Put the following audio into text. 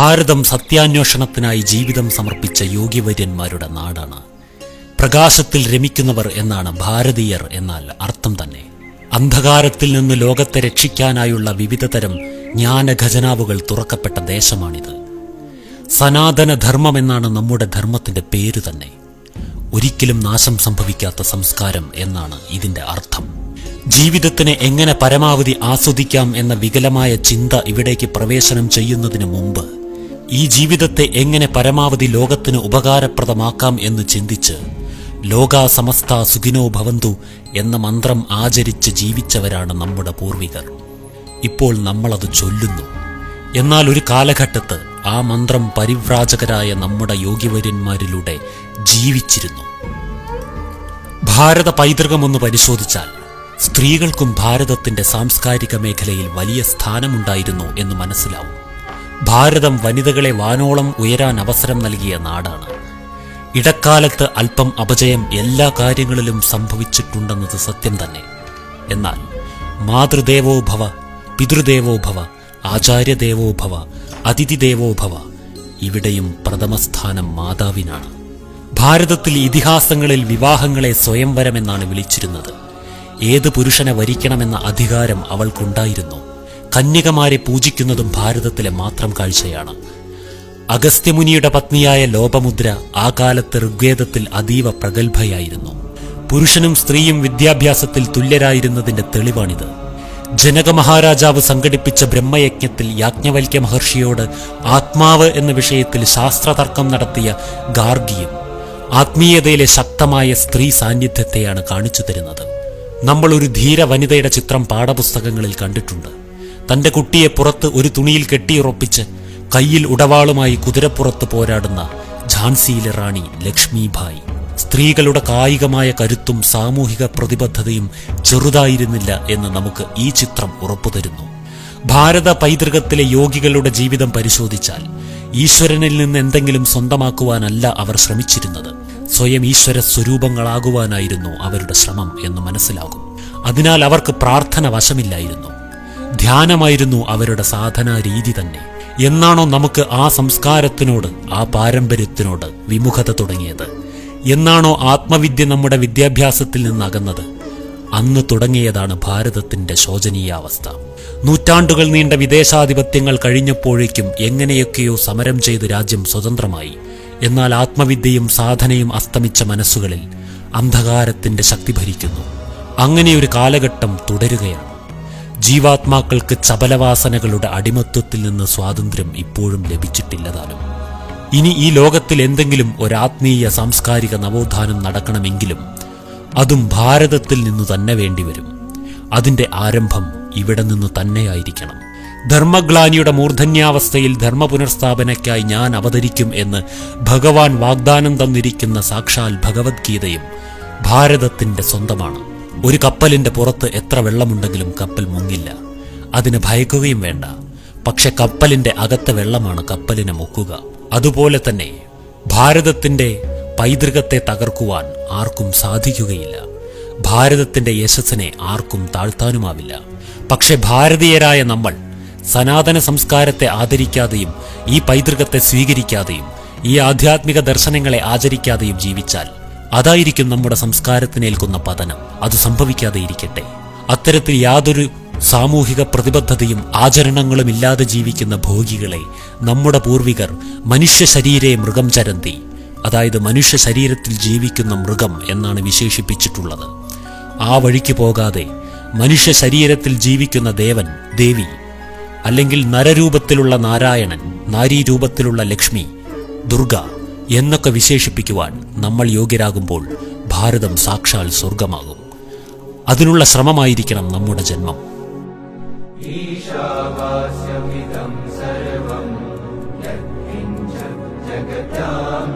ഭാരതം സത്യാന്വേഷണത്തിനായി ജീവിതം സമർപ്പിച്ച യോഗ്യവര്യന്മാരുടെ നാടാണ്. പ്രകാശത്തിൽ രമിക്കുന്നവർ എന്നാണ് ഭാരതീയർ എന്നാൽ അർത്ഥം തന്നെ. അന്ധകാരത്തിൽ നിന്ന് ലോകത്തെ രക്ഷിക്കാനായുള്ള വിവിധതരം ജ്ഞാനഖജനാവുകൾ തുറക്കപ്പെട്ട ദേശമാണിത്. സനാതന ധർമ്മം എന്നാണ് നമ്മുടെ ധർമ്മത്തിന്റെ പേര് തന്നെ. ഒരിക്കലും നാശം സംഭവിക്കാത്ത സംസ്കാരം എന്നാണ് ഇതിന്റെ അർത്ഥം. ജീവിതത്തിനെ എങ്ങനെ പരമാവധി ആസ്വദിക്കാം എന്ന വികലമായ ചിന്ത ഇവിടേക്ക് പ്രവേശനം ചെയ്യുന്നതിന് മുമ്പ് ഈ ജീവിതത്തെ എങ്ങനെ പരമാവധി ലോകത്തിന് ഉപകാരപ്രദമാക്കാം എന്ന് ചിന്തിച്ച് ലോകാ സമസ്ത സുഖിനോ ഭവന്തു എന്ന മന്ത്രം ആചരിച്ച് ജീവിച്ചവരാണ് നമ്മുടെ പൂർവികർ. ഇപ്പോൾ നമ്മളത് ചൊല്ലുന്നു. എന്നാൽ ഒരു കാലഘട്ടത്ത് ആ മന്ത്രം പരിവ്രാജകരായ നമ്മുടെ യോഗ്യവര്യന്മാരിലൂടെ ജീവിച്ചിരുന്നു. ഭാരത പൈതൃകമൊന്ന് പരിശോധിച്ചാൽ സ്ത്രീകൾക്കും ഭാരതത്തിന്റെ സാംസ്കാരിക മേഖലയിൽ വലിയ സ്ഥാനമുണ്ടായിരുന്നു എന്ന് മനസ്സിലാവും. ഭാരതം വനിതകളെ വാനോളം ഉയരാൻ അവസരം നൽകിയ നാടാണ്. ഇടക്കാലത്ത് അല്പം അപജയം എല്ലാ കാര്യങ്ങളിലും സംഭവിച്ചിട്ടുണ്ടെന്നത് സത്യം തന്നെ. എന്നാൽ മാതൃദേവോഭവ പിതൃദേവോഭവ ആചാര്യദേവോഭവ അതിഥിദേവോഭവ ഇവിടെയും പ്രഥമസ്ഥാനം മാതാവിനാണ്. ഭാരതത്തിൽ ഇതിഹാസങ്ങളിൽ വിവാഹങ്ങളെ സ്വയംവരമെന്നാണ് വിളിച്ചിരുന്നത്. ഏത് പുരുഷനെ വരിക്കണമെന്ന അധികാരം അവൾക്കുണ്ടായിരുന്നു. കന്യകമാരെ പൂജിക്കുന്നതും ഭാരതത്തിലെ മാത്രം കാഴ്ചയാണ്. അഗസ്ത്യമുനിയുടെ പത്നിയായ ലോപമുദ്ര ആ കാലത്ത് ഋഗ്വേദത്തിൽ അതീവ പ്രഗത്ഭയായിരുന്നു. പുരുഷനും സ്ത്രീയും വിദ്യാഭ്യാസത്തിൽ തുല്യരായിരുന്നതിന്റെ തെളിവാണിത്. ജനക മഹാരാജാവ് സംഘടിപ്പിച്ച ബ്രഹ്മയജ്ഞത്തിൽ യാജ്ഞവൽക്യ മഹർഷിയോട് ആത്മാവ് എന്ന വിഷയത്തിൽ ശാസ്ത്രതർക്കം നടത്തിയ ഗാർഗിയും ആത്മീയതയിലെ ശക്തമായ സ്ത്രീ സാന്നിധ്യത്തെയാണ് കാണിച്ചു തരുന്നത്. നമ്മൾ ഒരു ധീര വനിതയുടെ ചിത്രം പാഠപുസ്തകങ്ങളിൽ കണ്ടിട്ടുണ്ട്. തന്റെ കുട്ടിയെ പുറത്ത് ഒരു തുണിയിൽ കെട്ടിയുറപ്പിച്ച് കയ്യിൽ ഉടവാളുമായി കുതിരപ്പുറത്ത് പോരാടുന്ന ഝാൻസിയിലെ റാണി ലക്ഷ്മിഭായ്. സ്ത്രീകളുടെ കായികമായ കരുത്തും സാമൂഹിക പ്രതിബദ്ധതയും ചെറുതായിരുന്നില്ല എന്ന് നമുക്ക് ഈ ചിത്രം ഉറപ്പുതരുന്നു. ഭാരത പൈതൃകത്തിലെ യോഗികളുടെ ജീവിതം പരിശോധിച്ചാൽ ഈശ്വരനിൽ നിന്ന് എന്തെങ്കിലും സ്വന്തമാക്കുവാനല്ല അവർ ശ്രമിച്ചിരുന്നത്. സ്വയം ഈശ്വര സ്വരൂപങ്ങളാകുവാനായിരുന്നു അവരുടെ ശ്രമം എന്ന് മനസ്സിലാകും. അതിനാൽ അവർക്ക് പ്രാർത്ഥന വശമില്ലായിരുന്നു. ധ്യാനമായിരുന്നു അവരുടെ സാധനാ രീതി തന്നെ. എന്നാണോ നമുക്ക് ആ സംസ്കാരത്തിനോട് ആ പാരമ്പര്യത്തിനോട് വിമുഖത തുടങ്ങിയത്? എന്നാണോ ആത്മവിദ്യ നമ്മുടെ വിദ്യാഭ്യാസത്തിൽ നിന്നകന്നത്? അന്ന് തുടങ്ങിയതാണ് ഭാരതത്തിന്റെ ശോചനീയാവസ്ഥ. നൂറ്റാണ്ടുകൾ നീണ്ട വിദേശാധിപത്യങ്ങൾ കഴിഞ്ഞപ്പോഴേക്കും എങ്ങനെയൊക്കെയോ സമരം ചെയ്ത് രാജ്യം സ്വതന്ത്രമായി. എന്നാൽ ആത്മവിദ്യയും സാധനയും അസ്തമിച്ച മനസ്സുകളിൽ അന്ധകാരത്തിന്റെ ശക്തി ഭരിക്കുന്നു. അങ്ങനെയൊരു കാലഘട്ടം തുടരുകയാണ്. ജീവാത്മാക്കൾക്ക് ചപലവാസനകളുടെ അടിമത്വത്തിൽ നിന്ന് സ്വാതന്ത്ര്യം ഇപ്പോഴും ലഭിച്ചിട്ടില്ലതാനും. ഇനി ഈ ലോകത്തിൽ എന്തെങ്കിലും ഒരാത്മീയ സാംസ്കാരിക നവോത്ഥാനം നടക്കണമെങ്കിലും അതും ഭാരതത്തിൽ നിന്നു തന്നെ വേണ്ടിവരും. അതിന്റെ ആരംഭം ഇവിടെ നിന്ന് തന്നെയായിരിക്കണം. ധർമ്മഗ്ലാനിയുടെ മൂർധന്യാവസ്ഥയിൽ ധർമ്മ പുനർസ്ഥാപനയ്ക്കായി ഞാൻ അവതരിക്കും എന്ന് ഭഗവാൻ വാഗ്ദാനം തന്നിരിക്കുന്ന സാക്ഷാൽ ഭഗവത്ഗീതയും ഭാരതത്തിന്റെ സ്വന്തമാണ്. ഒരു കപ്പലിന്റെ പുറത്ത് എത്ര വെള്ളമുണ്ടെങ്കിലും കപ്പൽ മുങ്ങില്ല. അതിന് ഭയക്കുകയും വേണ്ട. പക്ഷെ കപ്പലിന്റെ അകത്തെ വെള്ളമാണ് കപ്പലിനെ മുക്കുക. അതുപോലെ തന്നെ ഭാരതത്തിന്റെ പൈതൃകത്തെ തകർക്കുവാൻ ആർക്കും സാധിക്കുകയില്ല. ഭാരതത്തിന്റെ യശസ്സിനെ ആർക്കും താഴ്ത്താനുമാവില്ല. പക്ഷെ ഭാരതീയരായ നമ്മൾ സനാതന സംസ്കാരത്തെ ആദരിക്കാതെയും ഈ പൈതൃകത്തെ സ്വീകരിക്കാതെയും ഈ ആധ്യാത്മിക ദർശനങ്ങളെ ആചരിക്കാതെയും ജീവിച്ചാൽ അതായിരിക്കും നമ്മുടെ സംസ്കാരത്തിനേൽക്കുന്ന പതനം. അത് സംഭവിക്കാതെ ഇരിക്കട്ടെ. അത്തരത്തിൽ യാതൊരു സാമൂഹിക പ്രതിബദ്ധതയും ആചരണങ്ങളും ഇല്ലാതെ ജീവിക്കുന്ന ഭോഗികളെ നമ്മുടെ പൂർവികർ മനുഷ്യ ശരീരെ മൃഗം ചരന്തി. അതായത് മനുഷ്യ ശരീരത്തിൽ ജീവിക്കുന്ന മൃഗം എന്നാണ് വിശേഷിപ്പിച്ചിട്ടുള്ളത്. ആ വഴിക്ക് പോകാതെ മനുഷ്യ ശരീരത്തിൽ ജീവിക്കുന്ന ദേവൻ ദേവി അല്ലെങ്കിൽ നരരൂപത്തിലുള്ള നാരായണൻ നാരീരൂപത്തിലുള്ള ലക്ഷ്മി ദുർഗ എന്നൊക്കെ വിശേഷിപ്പിക്കുവാൻ നമ്മൾ യോഗ്യരാകുമ്പോൾ ഭാരതം സാക്ഷാൽ സ്വർഗമാകും അതിനുള്ള ശ്രമമായിരിക്കണം നമ്മുടെ ജന്മം. ഈശാവാസ്യമിതം ജഗതാം